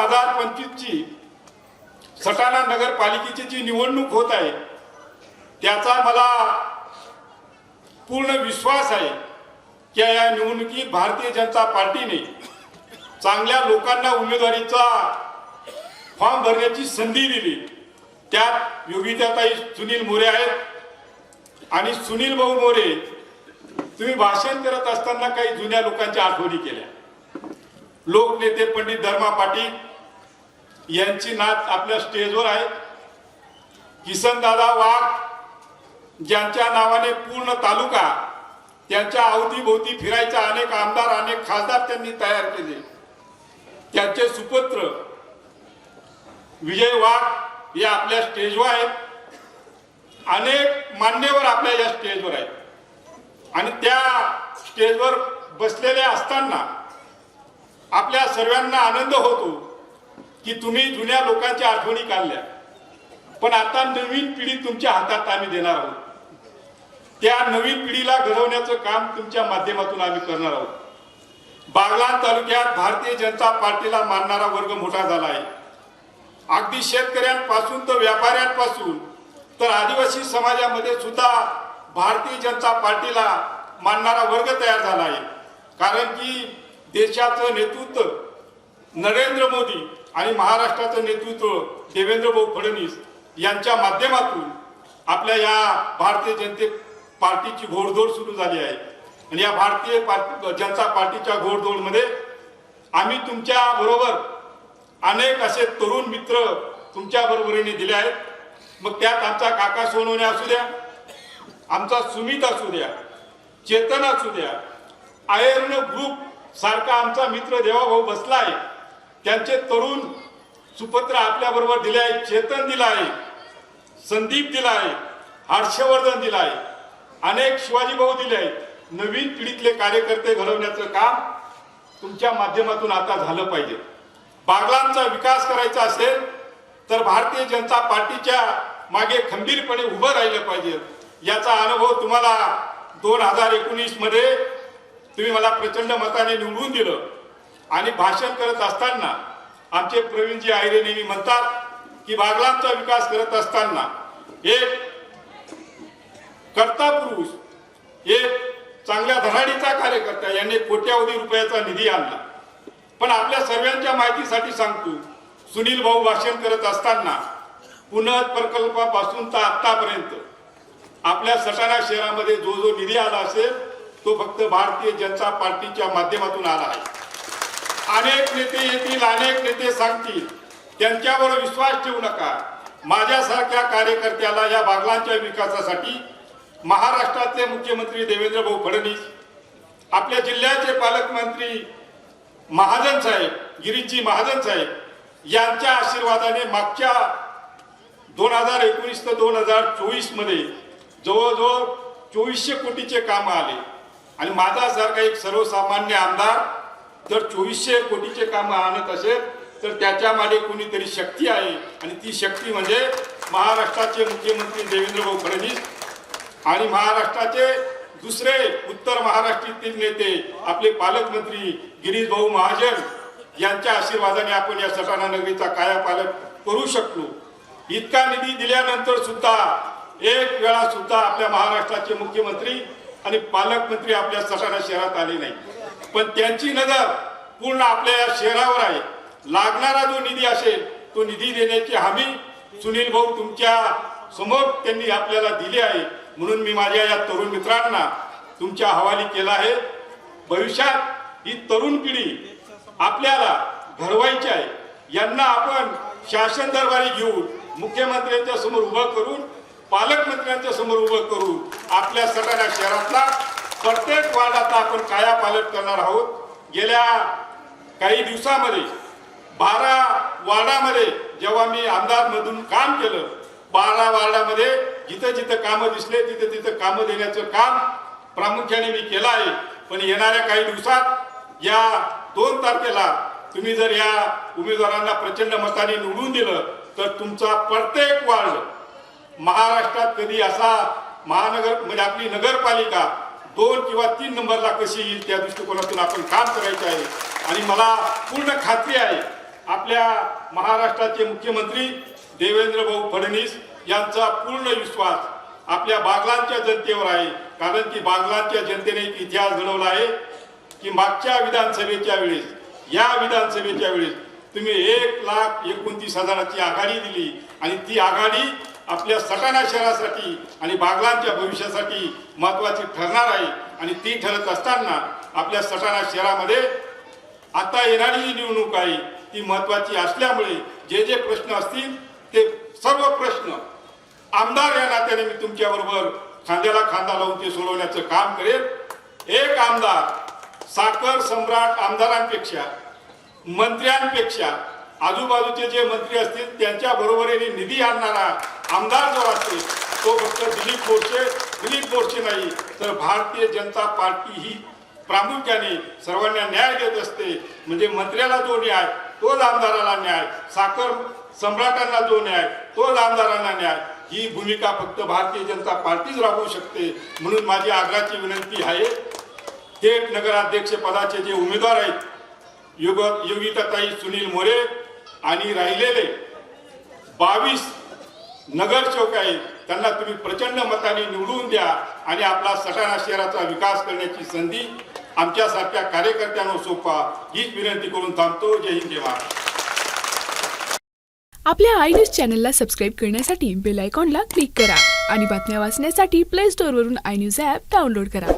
पंचवीसची सटाणा नगरपालिकेची जी निवडणूक होत आहे त्याचा मला पूर्ण विश्वास आहे की या निवडणुकीत भारतीय जनता पार्टीने चांगल्या लोकांना उमेदवारीचा फॉर्म भरण्याची संधी दिली. त्यात योगिताताई सुनील मोरे आहेत आणि सुनील भाऊ मोरे तुम्ही भाषण करत असताना काही जुन्या लोकांच्या आठवणी केल्या. लोकनेते पंडित धर्मा पाटील यांची नात आपल्या स्टेजवर आहे. किसनदादा वाघ ज्यांच्या नावाने पूर्ण तालुका त्यांच्या अवतीभोवती फिरायचा अनेक आमदार अनेक खासदार त्यांनी तयार केले. त्यांचे सुपुत्र विजय वाघ हे आपल्या स्टेजवर आहेत. अनेक मान्यवर आपल्या या स्टेजवर आहेत. आणि त्या स्टेजवर बसलेले असताना आपल्या सर्वांना आनंद होतो. की तुम्ही जुन्या लोकांच्या आठवणी काढल्या. पण आता नवीन पिढी तुमच्या हातात आम्ही देणार आहोत. त्या नवीन पिढीला घडवण्याचं काम तुमच्या माध्यमातून आम्ही करणार आहोत. बागलाण तालुक्यात भारतीय जनता पार्टीला मानणारा वर्ग मोठा झाला आहे. अगदी शेतकऱ्यांपासून तर व्यापाऱ्यांपासून तर आदिवासी समाजामध्ये सुद्धा भारतीय जनता पार्टीला मानणारा वर्ग तयार झाला आहे. कारण की देशाचं नेतृत्व नरेंद्र मोदी आणि महाराष्ट्राचं नेतृत्व देवेंद्र भाऊ फडणवीस यांच्या माध्यमातून आपल्या या भारतीय जनते पार्टीची घोडदौड सुरू झाली आहे. आणि या भारतीय पार्टी जनता पार्टीच्या घोडदौडमध्ये आम्ही तुमच्या बरोबर अनेक असे तरुण मित्र तुमच्या बरोबरीने दिले आहेत. मग त्यात आमचा काका सोनवणे असू द्या आमचा सुमित असू द्या चेतन असू द्या आयर्न ग्रुप सारखा आमचा मित्र देवाभाऊ बसला आहे. त्यांचे तरुण सुपत्र आपल्या बरोबर दिले आहे चेतन दिला आहे संदीप दिला आहे हर्षवर्धन दिला आहे अनेक शिवाजी भाऊ दिले आहेत. नवीन पिढीतले कार्यकर्ते घडवण्याचं काम तुमच्या माध्यमातून आता झालं पाहिजे. बागलांचा विकास करायचा असेल तर भारतीय जनता पार्टीच्या मागे खंबीरपणे उभं राहिलं पाहिजे. याचा अनुभव तुम्हाला दोन हजार एकोणीसमध्ये तुम्ही मला प्रचंड मताने निवडून दिलं. आणि भाषण करत असताना आमचे प्रवीणजी आयरे नेहमी म्हणतात की बागलांचा विकास करत असताना एक कर्ता पुरुष एक चांगल्या धनाडीचा कार्यकर्ता यांनी कोट्यावधी रुपयाचा निधी आणला. पण आपल्या सर्वांच्या माहितीसाठी सांगतो सुनील भाऊ भाषण करत असताना पुनः प्रकल्पापासून तर आतापर्यंत आपल्या सटाणा शहरामध्ये जो जो निधी आला असेल तो फक्त भारतीय जनता पार्टीच्या माध्यमातून आला आहे. अनेक नेते येतील अनेक नेते सांगतील. त्यांच्यावर विश्वास ठेवू नका. माझ्यासारख्या कार्यकर्त्याला या बागलांच्या विकासासाठी महाराष्ट्राचे मुख्यमंत्री देवेंद्र भाऊ फडणवीस आपल्या जिल्ह्याचे पालकमंत्री महाजन साहेब गिरीजी महाजन साहेब यांच्या आशीर्वादाने मागच्या दोन हजार एकोणीस ते दोन हजार चोवीसमध्ये जवळजवळ चोवीसशे कोटीचे काम आले. आणि माझ्यासारखा एक सर्वसामान्य आमदार जर चोवीसशे कोटीचे काम आणत असेल तर त्याच्यामागे कोणीतरी शक्ती आहे. आणि ती शक्ती म्हणजे महाराष्ट्राचे मुख्यमंत्री देवेंद्र भाऊ फडणवीस आणि महाराष्ट्राचे दुसरे उत्तर महाराष्ट्रातील नेते आपले पालकमंत्री गिरीश भाऊ महाजन यांच्या आशीर्वादाने आपण या सटाणा नगरीचा कायापालट करू शकलो. इतका निधी दिल्यानंतर सुद्धा एक वेळा सुद्धा आपल्या महाराष्ट्राचे मुख्यमंत्री आणि पालकमंत्री आपल्या सटाणा शहरात आले नाही पण त्यांची नजर पूर्ण आपल्या या शहरावर आहे. लागणारा जो निधी असेल तो निधी देण्याची हमी सुनील भाऊ तुमच्यासमोर त्यांनी आपल्याला दिली आहे. म्हणून मी माझ्या या तरुण मित्रांना तुमच्या हवाली केला आहे. भविष्यात ही तरुण पिढी आपल्याला घडवायची आहे. यांना आपण शासन दरबारी घेऊन मुख्यमंत्र्यांच्या समोर उभं करून पालकमंत्र्यांच्या समोर उभं करून आपल्या सगळ्या शहरातला प्रत्येक वार्डाचा आपण काया पालट करणार आहोत. गेल्या काही दिवसामध्ये बारा वार्डामध्ये जेव्हा मी आमदार मधून काम केलं बारा वार्डामध्ये जिथं जिथं कामं दिसले तिथं तिथं कामं देण्याचं काम प्रामुख्याने मी केलं आहे. पण येणाऱ्या काही दिवसात या दोन तारखेला तुम्ही जर या उमेदवारांना प्रचंड मताने निवडून दिलं तर तुमचा प्रत्येक वार्ड महाराष्ट्रात कधी असा महानगर म्हणजे आपली नगरपालिका दोन किंवा तीन नंबरला कशी येईल त्या दृष्टिकोनातून आपण काम करायचं आहे. आणि मला पूर्ण खात्री आहे आपल्या महाराष्ट्राचे मुख्यमंत्री देवेंद्र भाऊ फडणवीस यांचा पूर्ण विश्वास आपल्या बागलांच्या जनतेवर आहे. कारण की बागलांच्या जनतेने एक इतिहास घडवला आहे की मागच्या विधानसभेच्या वेळेस या विधानसभेच्या वेळेस तुम्ही एक लाख एकोणतीस हजाराची आघाडी दिली आणि ती आघाडी आपल्या सटाणा शहरासाठी आणि बागलांच्या भविष्यासाठी महत्वाची ठरणार आहे. आणि ती ठरत असताना आपल्या सटाणा शहरामध्ये आता येणारी जी निवडणूक आहे ती महत्वाची असल्यामुळे जे जे प्रश्न असतील ते सर्व प्रश्न आमदार या नात्याने मी तुमच्याबरोबर खांद्याला खांदा लावून ते सोडवण्याचं काम करेल. एक आमदार साखर सम्राट आमदारांपेक्षा मंत्र्यांपेक्षा आजूबाजूचे जे मंत्री असतील त्यांच्या बरोबरीने निधी आणणारा आमदार जो असतील तो फक्त दिलीप बोरचे दिलीप बोरचे नाही तर भारतीय जनता पार्टी ही प्रामुख्याने सर्वांना न्याय देत असते. म्हणजे मंत्र्याला जो न्याय तोच आमदाराला न्याय. साखर सम्राटांना जो न्याय तोच आमदारांना न्याय. ही भूमिका फक्त भारतीय जनता पार्टीच राबवू शकते. म्हणून माझी आग्रहाची विनंती आहे थेट नगराध्यक्ष पदाचे जे उमेदवार आहेत युग योगिताताई सुनील मोरे आणि राहिलेले बावीस नगरसेवक आहेत त्यांना तुम्ही प्रचंड मताने निवडून द्या आणि आपला सटाणा शहराचा विकास करण्याची संधी आमच्यासारख्या कार्यकर्त्यांना सोपा हीच विनंती करून थांबतो. जय हिंद जय महाराष्ट्र. आपल्या आय न्यूज चॅनलला सबस्क्राईब करण्यासाठी बेल आयकॉनला क्लिक करा आणि बातम्या वाचण्यासाठी प्ले स्टोअरवरून आय न्यूज ॲप डाउनलोड करा.